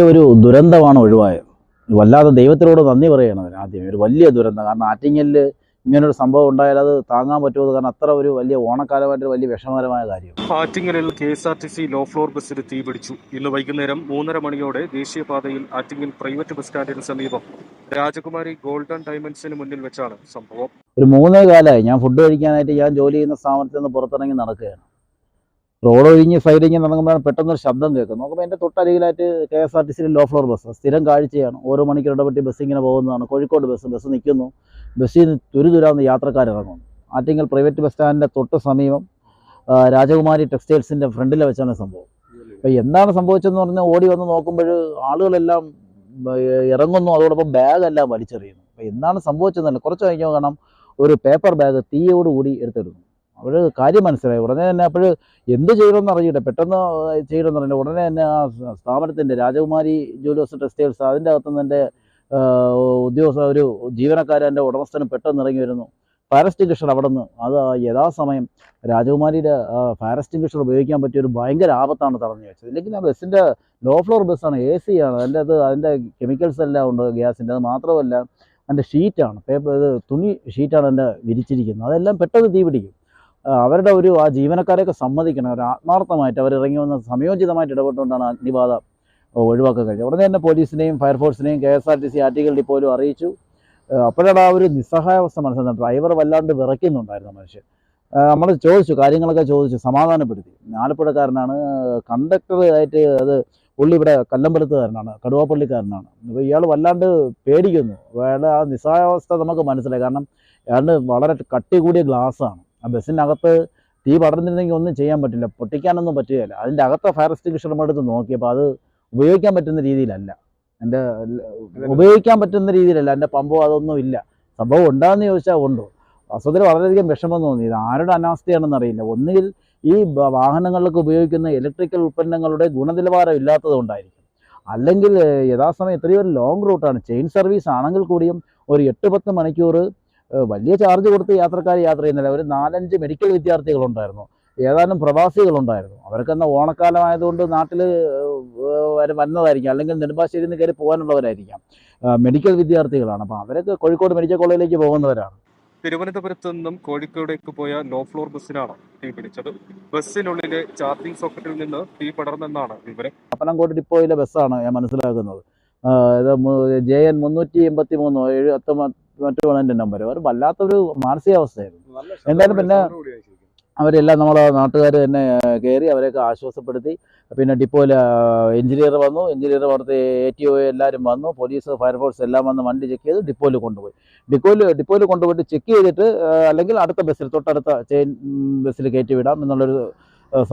ഒരു ദുരന്തമാണ് ഒഴിവായത്. വല്ലാതെ ദൈവത്തിനോട് നന്ദി പറയണം ആദ്യം. ഒരു വലിയ ദുരന്തം. കാരണം ആറ്റിങ്ങലിൽ ഇങ്ങനൊരു സംഭവം ഉണ്ടായാൽ അത് താങ്ങാൻ പറ്റുമോ കാരണം അത്ര ഒരു വലിയ ഓണക്കാലമായിട്ട് വലിയ വിഷമകരമായ കാര്യം. ആറ്റിങ്ങലിൽ K S R T C low floor ബസ്സിന് തീപിടിച്ചു ഇന്ന് വൈകുന്നേരം മൂന്നര മണിയോടെ ദേശീയപാതയിൽ ആറ്റിങ്ങൽ പ്രൈവറ്റ് ബസ് സ്റ്റാൻഡിന് സമീപം രാജകുമാരി ഗോൾഡൻ ഡയമണ്ട്സിന് മുന്നിൽ വെച്ചാണ് സംഭവം. ഒരു മൂന്നേ കാലമായി ഞാൻ ഫുഡ് കഴിക്കാനായിട്ട് ഞാൻ ജോലി ചെയ്യുന്ന സ്ഥാപനത്തിൽ നിന്ന് പുറത്തിറങ്ങി നടക്കുകയാണ്. റോഡ് ഒഴിഞ്ഞ് സൈഡ് ഇങ്ങനെ നടക്കുമ്പോഴാണ് പെട്ടെന്നൊരു ശബ്ദം കേൾക്കുന്നത്. നോക്കുമ്പോൾ എന്റെ തൊട്ടരികിലായിട്ട് കെ എസ് ആർ ടി സിയിലെ ലോ ഫ്ലോർ ബസ് സ്ഥിരം കാഴ്ചയാണ്. ഓരോ മണിക്കൂർ ഇടപെട്ടി ബസ് ഇങ്ങനെ പോകുന്നതാണ്. കോഴിക്കോട് ബസ് ബസ് നിൽക്കുന്നു. ബസ്സിൽ നിന്ന് തുരുതുരാന്ന് യാത്രക്കാരിറങ്ങുന്നു ആറ്റിങ്ങൽ പ്രൈവറ്റ് ബസ് സ്റ്റാൻഡിന്റെ തൊട്ട് സമീപം രാജകുമാരി ടെക്സ്റ്റൈൽസിന്റെ ഫ്രണ്ടിൽ വെച്ചാണ് സംഭവം. അപ്പോൾ എന്താണ് സംഭവിച്ചതെന്ന് പറഞ്ഞാൽ ഓടി വന്ന് നോക്കുമ്പോൾ ആളുകളെല്ലാം ഇറങ്ങുന്നു. അതോടൊപ്പം ബാഗെല്ലാം വലിച്ചെറിയുന്നു. അപ്പോൾ എന്താണ് സംഭവിച്ചതെന്നല്ല കുറച്ച് കഴിഞ്ഞാൽ കാണാം ഒരു പേപ്പർ ബാഗ് തീയോടുകൂടി എടുത്തെടുക്കുന്നു അവർ കാര്യം മനസ്സിലായി. ഉടനെ തന്നെ അപ്പോൾ എന്ത് ചെയ്യണമെന്ന് അറിയില്ല. പെട്ടെന്ന് ചെയ്യണമെന്ന് അറിയില്ല ഉടനെ തന്നെ ആ സ്ഥാപനത്തിന്റെ രാജകുമാരി ജൂലിയോസ് ടെക്സ്റ്റൈൽസ് അതിന്റെ അകത്തുനിന്ന് എന്റെ ഉദ്യോഗസ്ഥ ഒരു ജീവനക്കാരന്റെ ഉടമസ്ഥനും പെട്ടെന്ന് ഇറങ്ങി വരുന്നു. ഫയർ എക്സ്റ്റിംഗ്വിഷർ അവിടെ നിന്ന് അത് യഥാസമയം രാജകുമാരിയുടെ ഫയർ എക്സ്റ്റിംഗ്വിഷർ ഉപയോഗിക്കാൻ പറ്റിയ ഒരു ഭയങ്കര ആപത്താണ് തടഞ്ഞു വെച്ചത്. ഇല്ലെങ്കിൽ ആ ബസ്സിന്റെ ലോ ഫ്ലോർ ബസ്സാണ് എ സി ആണ്. അതിന്റെ അത് അതിന്റെ കെമിക്കൽസ് എല്ലാം ഉണ്ട് ഗ്യാസിന്റെ അത് മാത്രമല്ല അതിന്റെ ഷീറ്റാണ്. പേപ്പർ ഇത് തുണി ഷീറ്റാണ് എന്റെ വിരിച്ചിരിക്കുന്നത്. അതെല്ലാം പെട്ടെന്ന് തീ പിടിക്കും ആ, അവരുടെ ഒരു ആ ജീവനക്കാരെയൊക്കെ സമ്മതിക്കണം. ഒരു ആത്മാർത്ഥമായിട്ട് അവർ ഇറങ്ങി വന്ന് സമയോചിതമായിട്ട് ഇടപെട്ടുകൊണ്ടാണ് അഗ്നിബാധ ഒഴിവാക്കാൻ കഴിഞ്ഞത്. ഉടനെ തന്നെ പോലീസിനെയും ഫയർഫോഴ്സിനെയും K S R T C Attingal ഡിപ്പോയിലും അറിയിച്ചു. അപ്പോഴാണ് ആ ഒരു നിസ്സഹായാവസ്ഥ മനസ്സിലാക്കുന്നത് ഡ്രൈവർ വല്ലാണ്ട് വിറയ്ക്കുന്നുണ്ടായിരുന്നു മനുഷ്യൻ. നമ്മൾ ചോദിച്ചു കാര്യങ്ങളൊക്കെ ചോദിച്ചു സമാധാനപ്പെടുത്തി. ആലപ്പുഴക്കാരനാണ് കണ്ടക്ടർ ആയിട്ട് അത് പുള്ളി ഇവിടെ കല്ലമ്പലത്തുകാരനാണ് കടുവാപ്പള്ളിക്കാരനാണ്. അപ്പോൾ ഇയാൾ വല്ലാണ്ട് പേടിക്കുന്നു. അയാളുടെ ആ നിസ്സഹായാവസ്ഥ നമുക്ക് മനസ്സിലായി. കാരണം അയാളുടെ വളരെ കട്ടി കൂടിയ ഗ്ലാസ്സാണ്. ആ ബസ്സിനകത്ത് തീ പടർന്നിരുന്നെങ്കിൽ ഒന്നും ചെയ്യാൻ പറ്റില്ല. പൊട്ടിക്കാനൊന്നും പറ്റുകയില്ല. അതിന്റെ അകത്തെ ഫയർ എക്സ്റ്റിങ്ഷർ എടുത്ത് നോക്കിയപ്പോൾ അത് ഉപയോഗിക്കാൻ പറ്റുന്ന രീതിയിലല്ല. എന്റെ ഉപയോഗിക്കാൻ പറ്റുന്ന രീതിയിലല്ല. എന്റെ പമ്പോ അതൊന്നും ഇല്ല. സംഭവം ഉണ്ടാകുന്ന ചോദിച്ചാൽ ഉണ്ടോ? വസ്തുത്തിൽ വളരെയധികം വിഷമം തോന്നി. ഇത് ആരുടെ അനാസ്ഥയാണെന്ന് അറിയില്ല. ഒന്നുകിൽ ഈ വാഹനങ്ങൾക്ക് വാഹനങ്ങളിലൊക്കെ ഉപയോഗിക്കുന്ന ഇലക്ട്രിക്കൽ ഉൽപ്പന്നങ്ങളുടെ ഗുണനിലവാരം ഇല്ലാത്തതുകൊണ്ടായിരിക്കും അല്ലെങ്കിൽ യഥാസമയം എത്രയോ ഒരു ലോങ് റൂട്ടാണ് ചെയിൻ സർവീസ് ആണെങ്കിൽ കൂടിയും ഒരു എട്ട് പത്ത് മണിക്കൂർ വലിയ ചാർജ് കൊടുത്ത് യാത്രക്കാർ യാത്ര ചെയ്യുന്നില്ല. ഒരു നാലഞ്ച് മെഡിക്കൽ വിദ്യാർത്ഥികളുണ്ടായിരുന്നു. ഏതാനും പ്രവാസികളുണ്ടായിരുന്നു. അവർക്കെന്ന ഓണക്കാലമായതുകൊണ്ട് നാട്ടിൽ വന്നതായിരിക്കാം. അല്ലെങ്കിൽ നെടുമ്പാശ്ശേരിയിൽ നിന്ന് കയറി പോകാനുള്ളവരായിരിക്കാം. മെഡിക്കൽ വിദ്യാർത്ഥികളാണ്. അപ്പോൾ അവരൊക്കെ കോഴിക്കോട് മെഡിക്കൽ കോളേജിലേക്ക് പോകുന്നവരാണ്. തിരുവനന്തപുരത്ത് നിന്നും കോഴിക്കോടേക്ക് പോയ ലോ ഫ്ലോർ ബസ്സിനാണ് തീ പിടിച്ചത്. ബസ്സിനുള്ളിലെ ചാർജിംഗ് സോക്കറ്റിൽ നിന്ന് തീ പടർന്നെന്നാണ് വിവരം. പനങ്കോട് ഡിപ്പോയിലെ ബസ്സാണ് ഞാൻ മനസ്സിലാക്കുന്നത്. ഇത് ജെ എൻ മുന്നൂറ്റി എൺപത്തി മൂന്നോ ഏഴ് പത്ത് മറ്റു എന്റെ നമ്പർ അവർ വല്ലാത്തൊരു മാനസികാവസ്ഥയായിരുന്നു. എന്തായാലും പിന്നെ അവരെല്ലാം നമ്മളെ നാട്ടുകാർ തന്നെ കയറി അവരെയൊക്കെ ആശ്വാസപ്പെടുത്തി. പിന്നെ ഡിപ്പോയിൽ എഞ്ചിനീയർ വന്നു. എഞ്ചിനീയർ പുറത്ത് എ ടി ഒ എല്ലാവരും വന്നു. പോലീസ് ഫയർഫോഴ്സ് എല്ലാം വന്ന് വണ്ടി ചെക്ക് ചെയ്ത് ഡിപ്പോയിൽ കൊണ്ടുപോയി. ഡിപ്പോയിൽ ഡിപ്പോയിൽ കൊണ്ടുപോയിട്ട് ചെക്ക് ചെയ്തിട്ട് അല്ലെങ്കിൽ അടുത്ത ബസ്സിൽ തൊട്ടടുത്ത ചെയിൻ ബസ്സിൽ കയറ്റി വിടാം എന്നുള്ളൊരു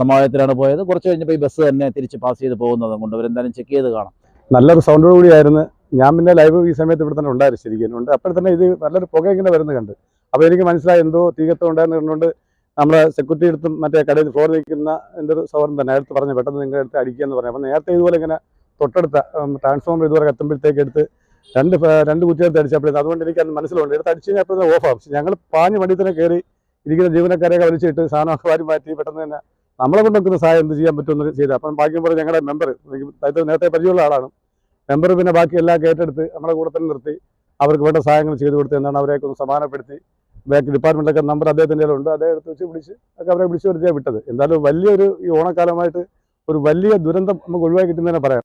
സമാധാനത്തിലാണ് പോയത്. കുറച്ച് കഴിഞ്ഞപ്പോൾ ഈ ബസ് തന്നെ തിരിച്ച് പാസ് ചെയ്ത് പോകുന്നത് കൊണ്ട് അവരെന്തായാലും ചെക്ക് ചെയ്ത് കാണാം. നല്ലൊരു സൗണ്ടോട് കൂടിയായിരുന്നു. ഞാൻ പിന്നെ ലൈവ് ഈ സമയത്ത് ഇവിടെ തന്നെ ഉണ്ടായിരുന്നു ശരിക്കും. ഉണ്ട്. അപ്പോൾ തന്നെ ഇത് നല്ലൊരു പുക ഇങ്ങനെ വരുന്നത് കണ്ട്. അപ്പോൾ എനിക്ക് മനസ്സിലായി എന്തോ തീകത്തം ഉണ്ടായിരുന്നു കണ്ടുകൊണ്ട് നമ്മളെ സെക്യൂരിറ്റി എടുത്തും മറ്റേ കടയിൽ ഫ്ലോർ നിൽക്കുന്ന എന്റെ ഒരു സൗഹൃദം തന്നെ അടുത്ത് പറഞ്ഞു പെട്ടെന്ന് നിങ്ങളുടെ അടുത്ത് അടിക്കുക എന്ന് പറഞ്ഞു. അപ്പോൾ നേരത്തെ ഇതുപോലെ ഇങ്ങനെ തൊട്ടടുത്ത ട്രാൻസ്ഫോമർ ഇതുപോലെ കത്തുമ്പോഴത്തേക്ക് എടുത്ത് രണ്ട് രണ്ട് കുത്തിയെടുത്ത് അടിച്ചപ്പോഴത്തേക്ക് അതുകൊണ്ട് എനിക്ക് അത് മനസ്സിലുണ്ട്. എടുത്ത് അപ്പോൾ ഓഫ് ആവശ്യം ഞങ്ങൾ പാഞ്ഞ് വണ്ടി തന്നെ കയറി ഇരിക്കുന്ന ജീവനക്കാരെയൊക്കെ വലിച്ചിട്ട് സാധനമൊക്കെ വാരി മാറ്റി പെട്ടെന്ന് തന്നെ നമ്മളെ കൊണ്ട് നോക്കുന്ന സഹായം എന്ത് ചെയ്യാൻ പറ്റുമെന്ന് ചെയ്ത്. അപ്പം ബാക്കി പറഞ്ഞ് ഞങ്ങളുടെ മെമ്പർ നേരത്തെ പരിചയമുള്ള ആളാണ്. മെമ്പർ പിന്നെ ബാക്കി എല്ലാം കേട്ടെടുത്ത് നമ്മുടെ കൂടെ തന്നെ നിർത്തി. അവർക്ക് വേണ്ട സഹായങ്ങൾ ചെയ്തു കൊടുത്ത് എന്നാണ് അവരെയൊക്കെ ഒന്ന് സമാനപ്പെടുത്തി ബാക്ക് ഡിപ്പാർട്ട്മെന്റിലൊക്കെ നമ്പർ അദ്ദേഹത്തിന്റെ ഉണ്ട് അദ്ദേഹം എടുത്ത് വെച്ച് വിളിച്ച് ഒക്കെ അവരെ വിളിച്ചു വരുത്തിയാണ് വിട്ടത്. എന്തായാലും വലിയൊരു ഈ ഓണക്കാലമായിട്ട് ഒരു വലിയ ദുരന്തം നമുക്ക് ഒഴിവാക്കി കിട്ടുന്നതിനെ പറയാം.